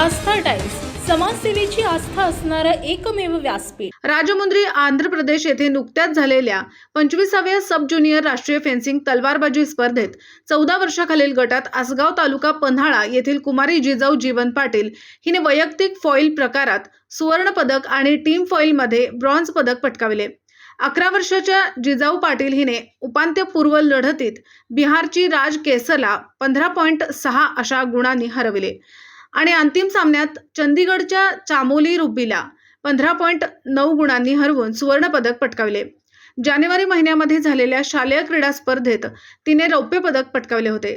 आस्था times समाजसेवेची आस्था असणारं एकमेव व्यासपीठ. राजमुंद्री आंध्र प्रदेश येथे नुकत्याच झालेल्या पंचवीसाव्या सब ज्युनियर राष्ट्रीय फेन्सिंग तलवारबाजी स्पर्धेत चौदा वर्षाखालील गटात आसगाव तालुका पन्हाळा येथील कुमारी जिजाऊ जीवन पाटील हिने वैयक्तिक फॉईल प्रकारात सुवर्ण पदक आणि टीम फॉईलमध्ये ब्रॉन्झ पदक पटकाविले. अकरा वर्षाच्या जिजाऊ पाटील हिने उपांत्यपूर्व लढतीत बिहारची राज केसरला पंधरा पॉईंट सहा अशा गुणांनी हरविले. आणि अंतिम सामन्यात चंदीगडच्या चामोली रुबीला पंधरा पॉईंट नऊ गुणांनी हरवून सुवर्णपदक पटकावले. जानेवारी महिन्यामध्ये झालेल्या शालेय क्रीडा स्पर्धेत तिने रौप्य पदक पटकावले होते.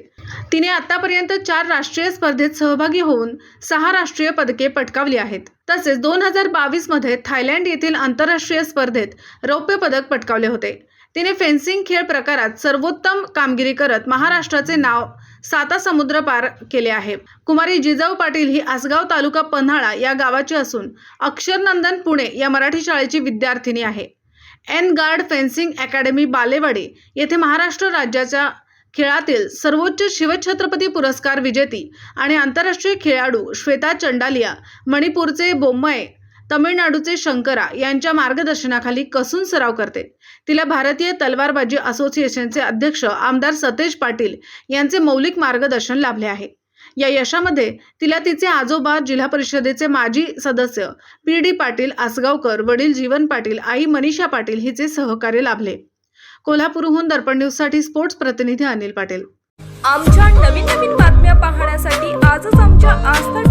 तिने आतापर्यंत चार राष्ट्रीय स्पर्धेत सहभागी होऊन सहा राष्ट्रीय पदके पटकावली आहेत. तसेच दोन हजार बावीसमध्ये थायलंड येथील आंतरराष्ट्रीय स्पर्धेत रौप्य पदक पटकावले होते. तिने फेन्सिंग खेळ प्रकारात सर्वोत्तम कामगिरी करत महाराष्ट्राचे नाव साता समुद्र पार केले आहे. कुमारी जिजाऊ पाटील ही आसगाव तालुका पन्हाळा या गावाची असून अक्षरनंदन पुणे या मराठी शाळेची विद्यार्थिनी आहे. N guard fencing academy Balewadi येथे महाराष्ट्र राज्याच्या खेळातील सर्वोच्च शिवछत्रपती पुरस्कार विजेती आणि आंतरराष्ट्रीय खेळाडू श्वेता चंडालिया मणिपूरचे बोम्मय तमिळनाडूचे शंकरा यांच्या मार्गदर्शनाखाली कसून सराव करते. तिला भारतीय तलवारबाजी असोसिएशनचे अध्यक्ष आमदार सतेज पाटील यांचे मौलिक मार्गदर्शन लाभले आहे. या यशामध्ये तिला तिचे आजोबा जिल्हा परिषदेचे माजी सदस्य पी डी पाटील आसगावकर वडील जीवन पाटील आई मनीषा पाटील हिचे सहकार्य लाभले. कोल्हापूरहून दर्पण न्यूजसाठी स्पोर्ट्स प्रतिनिधी अनिल पाटील. आमच्या नवीन नवीन बातम्या पाहण्यासाठी आजच आमच्या आस्था